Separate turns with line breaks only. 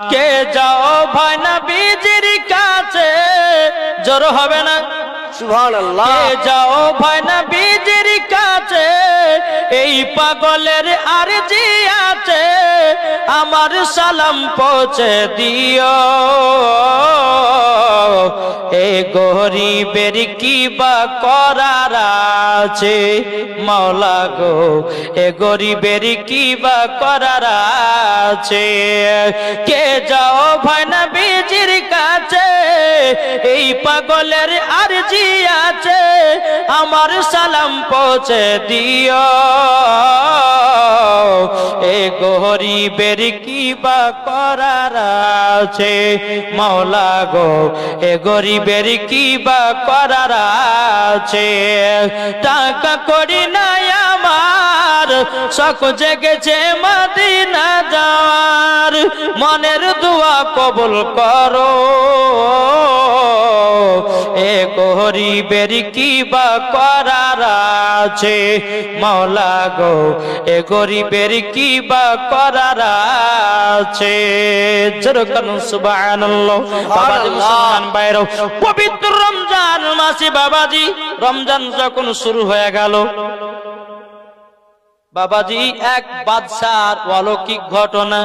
কে যাও ভাই না বীজির কাছে? জোর হবে না।
সুবহানাল্লাহ।
কে যাও ভাই না বীজির কাছে? এই পাগলের আর জি আছে আমার সালাম পৌঁছে দিও। এ গরিবের কি বা করার আছে, মাওলা গো, এ গরিবের কি বা করার আছে? কে যাও ভাই না বীজির কাছে, এই পাগলের আর জি আছে, আমার সালাম পৌঁছে দিও। এ গরিবের কি বা করার আছে, মাওলা গো, এ গরিবের কি বা করার আছে। টাকা করি নাই আমার, শখ জেগেছে মদিনা যাওয়ার। মনের দোয়া কবুল করো। এ গরিবের কি বা করার আছে। মাওলা গো, এ গরিবের কি বা করার আছে। যেরকম সুবহানাল্লাহ। বাবাজি মুসলমান পবিত্র রমজান মাসি বাবাজি। রমজান যখন শুরু হয়ে গেল বাবাজি এক বাদশার অলৌকিক ঘটনা।